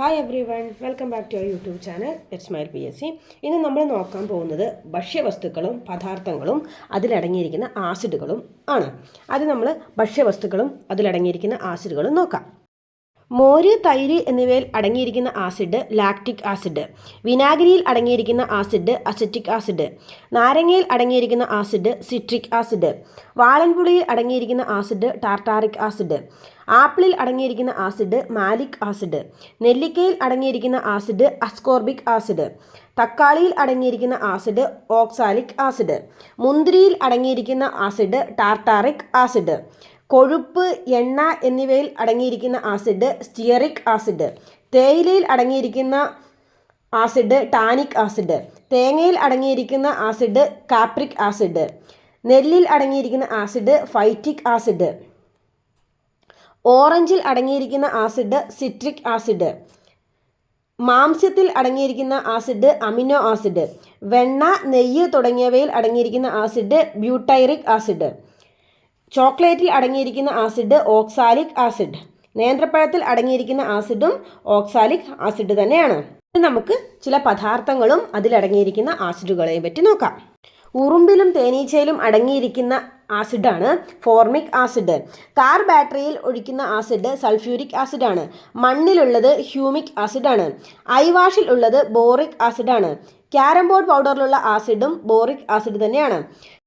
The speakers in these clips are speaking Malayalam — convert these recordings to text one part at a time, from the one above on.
Hi everyone welcome back to our YouTube channel it's mile P S C ഇന്ന് നമ്മൾ നോക്കാൻ പോകുന്നത് ഭക്ഷ്യവസ്തുക്കളും പദാർത്ഥങ്ങളും അതിലടങ്ങിയിരിക്കുന്ന ആസിഡുകളും ആണ്. അത് നമ്മൾ ഭക്ഷ്യവസ്തുക്കളും അതിലടങ്ങിയിരിക്കുന്ന ആസിഡുകളും നോക്കാം. മോര് തൈര് എന്നിവയിൽ അടങ്ങിയിരിക്കുന്ന ആസിഡ് ലാക്റ്റിക് ആസിഡ് വിനാഗിരിയിൽ അടങ്ങിയിരിക്കുന്ന ആസിഡ് അസറ്റിക് ആസിഡ് നാരങ്ങയിൽ അടങ്ങിയിരിക്കുന്ന ആസിഡ് സിട്രിക് ആസിഡ് വാളൻപുളിയിൽ അടങ്ങിയിരിക്കുന്ന ആസിഡ് ടാർട്ടാറിക് ആസിഡ് ആപ്പിളിൽ അടങ്ങിയിരിക്കുന്ന ആസിഡ് മാലിക് ആസിഡ് നെല്ലിക്കയിൽ അടങ്ങിയിരിക്കുന്ന ആസിഡ് അസ്കോർബിക് ആസിഡ് തക്കാളിയിൽ അടങ്ങിയിരിക്കുന്ന ആസിഡ് ഓക്സാലിക് ആസിഡ് മുന്തിരിയിൽ അടങ്ങിയിരിക്കുന്ന ആസിഡ് ടാർട്ടാറിക് ആസിഡ് കൊഴുപ്പ് എണ്ണ എന്നിവയിൽ അടങ്ങിയിരിക്കുന്ന ആസിഡ് സ്റ്റിയറിക് ആസിഡ്. തേയിലയിൽ അടങ്ങിയിരിക്കുന്ന ആസിഡ് ടാനിക് ആസിഡ്. തേങ്ങയിൽ അടങ്ങിയിരിക്കുന്ന ആസിഡ് കാപ്രിക് ആസിഡ്. നെല്ലിൽ അടങ്ങിയിരിക്കുന്ന ആസിഡ് ഫൈറ്റിക് ആസിഡ്. ഓറഞ്ചിൽ അടങ്ങിയിരിക്കുന്ന ആസിഡ് സിട്രിക് ആസിഡ്. മാംസ്യത്തിൽ അടങ്ങിയിരിക്കുന്ന ആസിഡ് അമിനോ ആസിഡ്. വെണ്ണ നെയ്യ് തുടങ്ങിയവയിൽ അടങ്ങിയിരിക്കുന്ന ആസിഡ് ബ്യൂട്ടൈറിക് ആസിഡ്. ചോക്ലേറ്റിൽ അടങ്ങിയിരിക്കുന്ന ആസിഡ് ഓക്സാലിക് ആസിഡ്. നേന്ത്രപ്പഴത്തിൽ അടങ്ങിയിരിക്കുന്ന ആസിഡും ഓക്സാലിക് ആസിഡ് തന്നെയാണ്. നമുക്ക് ചില പദാർത്ഥങ്ങളും അതിലടങ്ങിയിരിക്കുന്ന ആസിഡുകളെയും പറ്റി നോക്കാം. ഉറുമ്പിലും തേനീച്ചയിലും അടങ്ങിയിരിക്കുന്ന ആസിഡാണ് ഫോർമിക് ആസിഡ്. കാർ ബാറ്ററിയിൽ ഒഴിക്കുന്ന ആസിഡ് സൾഫ്യൂരിക് ആസിഡാണ്. മണ്ണിലുള്ളത് ഹ്യൂമിക് ആസിഡാണ്. ഐവാഷിൽ ഉള്ളത് ബോറിക് ആസിഡാണ്. ക്യാരം ബോർഡ് പൗഡറിലുള്ള ആസിഡും ബോറിക് ആസിഡ് തന്നെയാണ്.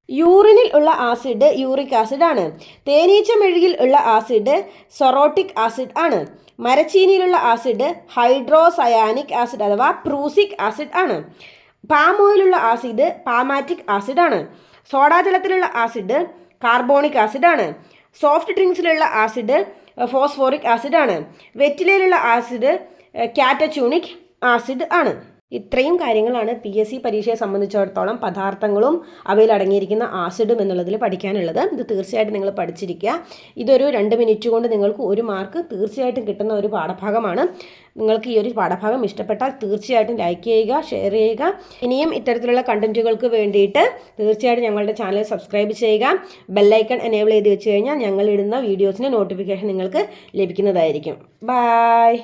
യൂറിനിൽ ഉള്ള ആസിഡ് യൂറിക് ആസിഡ് ആണ്. തേനീച്ച മെഴുകിൽ ഉള്ള ആസിഡ് സൊറോട്ടിക് ആസിഡ് ആണ്. മരച്ചീനിയിലുള്ള ആസിഡ് ഹൈഡ്രോസയാനിക് ആസിഡ് അഥവാ പ്രൂസിക് ആസിഡ് ആണ്. പാം ഓയിലുള്ള ആസിഡ് പാമാറ്റിക് ആസിഡ് ആണ്. സോഡാജലത്തിലുള്ള ആസിഡ് കാർബോണിക് ആസിഡ് ആണ്. സോഫ്റ്റ് ഡ്രിങ്ക്സിലുള്ള ആസിഡ് ഫോസ്ഫോറിക് ആസിഡ് ആണ്. വെറ്റിലയിലുള്ള ആസിഡ് കാറ്റച്യൂണിക് ആസിഡ് ആണ്. ഇത്രയും കാര്യങ്ങളാണ് പി എസ് സി പരീക്ഷയെ സംബന്ധിച്ചിടത്തോളം പദാർത്ഥങ്ങളും അവയിൽ അടങ്ങിയിരിക്കുന്ന ആസിഡും എന്നുള്ളതിൽ പഠിക്കാനുള്ളത്. ഇത് തീർച്ചയായിട്ടും നിങ്ങൾ പഠിച്ചിരിക്കുക. ഇതൊരു രണ്ട് മിനിറ്റ് കൊണ്ട് നിങ്ങൾക്ക് ഒരു മാർക്ക് തീർച്ചയായിട്ടും കിട്ടുന്ന ഒരു പാഠഭാഗമാണ്. നിങ്ങൾക്ക് ഈ ഒരു പാഠഭാഗം ഇഷ്ടപ്പെട്ടാൽ തീർച്ചയായിട്ടും ലൈക്ക് ചെയ്യുക ഷെയർ ചെയ്യുക. ഇനിയും ഇത്തരത്തിലുള്ള കണ്ടന്റുകൾക്ക് വേണ്ടിയിട്ട് തീർച്ചയായിട്ടും ഞങ്ങളുടെ ചാനൽ സബ്സ്ക്രൈബ് ചെയ്യുക. ബെല്ലൈക്കൺ എനേബിൾ ചെയ്ത് വെച്ച് കഴിഞ്ഞാൽ ഞങ്ങൾ ഇടുന്ന വീഡിയോസിന്റെ നോട്ടിഫിക്കേഷൻ നിങ്ങൾക്ക് ലഭിക്കുന്നതായിരിക്കും. ബായ്